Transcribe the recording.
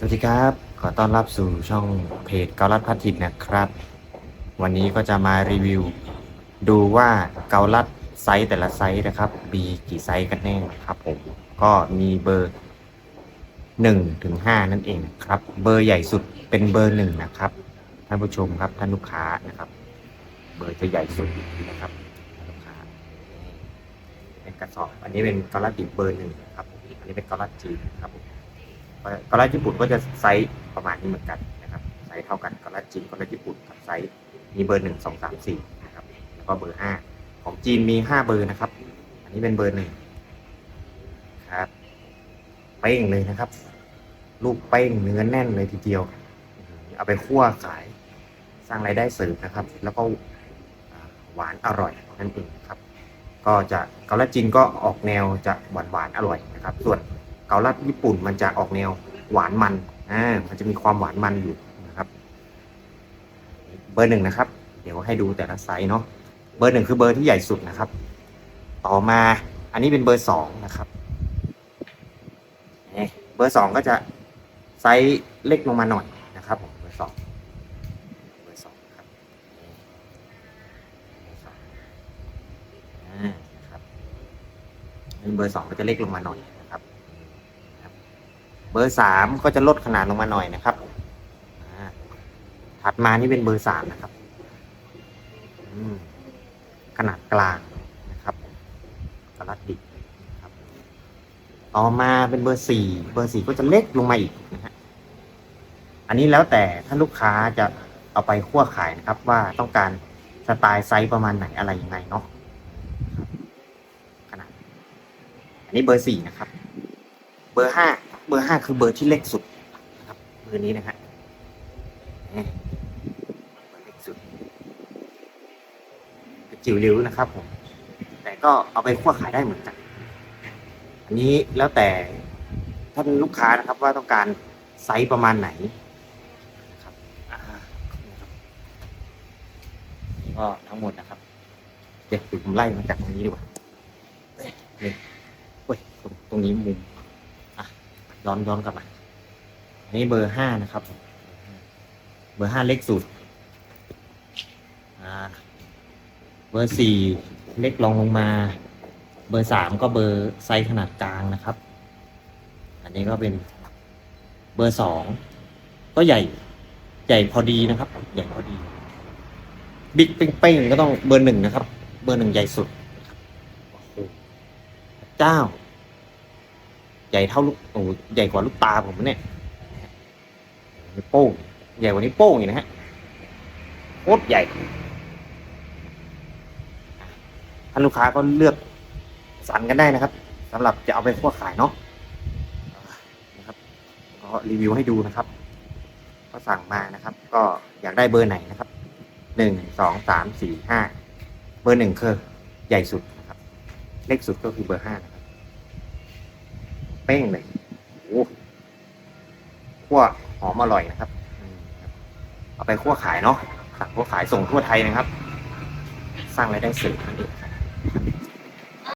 สวัสดีครับ ขอต้อนรับสู่ช่องเพจเกาลัดพัทิตนะครับ วันนี้ก็จะมารีวิว ดูว่าเกาลัดไซส์แต่ละไซส์นะครับมีกี่ไซส์กันแน่ครับผมก็มีเบอร์1ถึง5นั่นเองครับ เบอร์ใหญ่สุดเป็นเบอร์1นะครับท่านผู้ชมครับท่านลูกค้านะครับ เบอร์จะใหญ่สุดนะครับลูกค้าเป็นกระสอบ อันนี้เป็นเกาลัดดิบเบอร์หนึ่งครับผมอันนี้เป็นเกาลัดจีนครับผม กอลลาญี่ปุ่นก็จะไซส์ประมาณนี้เหมือนกันนะครับไซส์เท่ากันกอลลาจีนกอลลาญี่ปุ่นกับไซส์มีเบอร์หนึ่งสองสามสี่นะครับแล้วก็เบอร์ห้าของจีนมีห้าเบอร์นะครับ อันนี้เป็นเบอร์หนึ่งครับเป้งเลยนะครับลูกเป้งเนื้อแน่นเลยทีเดียว เอาไปคั่วขายสร้างรายได้เสริมนะครับ แล้วก็หวานอร่อยนั่นเองครับ ก็จะเกาลัดจีนก็ออกแนวจะหวานหวานอร่อยนะครับ ส่วน เกาลัดญี่ปุ่นมันจะออกแนวหวานมันอ่ามันจะมีความหวานมันอยู่นะครับ เบอร์หนึ่งนะครับ เดี๋ยวให้ดูแต่ละไซส์เนาะเบอร์หนึ่งคือเบอร์ที่ใหญ่สุดนะครับ ต่อมาอันนี้เป็นเบอร์สองนะครับนี่เบอร์สองก็จะไซส์เล็กลงมาหน่อยนะครับผมเบอร์สองเบอร์สองครับอ่านะครับเป็นเบอร์สองก็จะเล็กลงมาหน่อยนะครับครับ เบอร์สามก็จะลดขนาดลงมาหน่อยนะครับถัดมานี่เป็นเบอร์สามนะครับขนาดกลางนะครับกระลัดดิบครับ ต่อมาเป็นเบอร์สี่เบอร์สี่ก็จะเล็กลงมาอีกนะฮะอันนี้แล้วแต่ถ้าลูกค้าจะเอาไปคั่วขายนะครับ ว่าต้องการสไตล์ไซส์ประมาณไหนอะไรยังไงเนาะขนาด อันนี้เบอร์สี่นะครับ เบอร์ห้า เบอร์ห้าคือเบอร์ที่เล็กสุดนะครับเบอร์นี้นะฮะนี่เบอร์เล็กสุดจิ๋วริ้วนะครับผม แต่ก็เอาไปคั่วขายได้เหมือนกัน อันนี้แล้วแต่ท่านลูกค้านะครับว่าต้องการไซส์ประมาณไหนนะครับนี่ก็ทั้งหมดนะครับ เดี๋ยวผมไล่มาจากตรงนี้ดีกว่าเฮ้ยตรงนี้มุม ย้อนย้อนกลับมาอันนี้เบอร์ห้านะครับ เบอร์ห้าเล็กสุดอ่าเบอร์สี่เล็กลองลงมา เบอร์สามก็เบอร์ไซส์ขนาดกลางนะครับ อันนี้ก็เป็นเบอร์สองก็ใหญ่ใหญ่พอดีนะครับ ใหญ่พอดี บิ๊กเป้งๆก็ต้องเบอร์หนึ่งนะครับ เบอร์หนึ่งใหญ่สุดเจ้า ใหญ่เท่าลูกโอ้ใหญ่กว่าลูกตาผมเนี่ยนี่โป้งใหญ่กว่านี้โป้งอีกนะฮะโคตรใหญ่ท่านลูกค้าก็เลือกสรรกันได้นะครับสำหรับจะเอาไปคั่วขายเนาะนะครับก็รีวิวให้ดูนะครับ ก็สั่งมานะครับ ก็อยากได้เบอร์ไหนนะครับหนึ่งสองสามสี่ห้าเบอร์หนึ่งคือใหญ่สุดนะครับ เล็กสุดก็คือเบอร์ห้านะครับ เป้งเลยโอ้โหคั่วหอมอร่อยนะครับเอาไปคั่วขายเนาะสั่งคั่วขายส่งทั่วไทยนะครับ สร้างรายได้เสริมนั่นเองครับ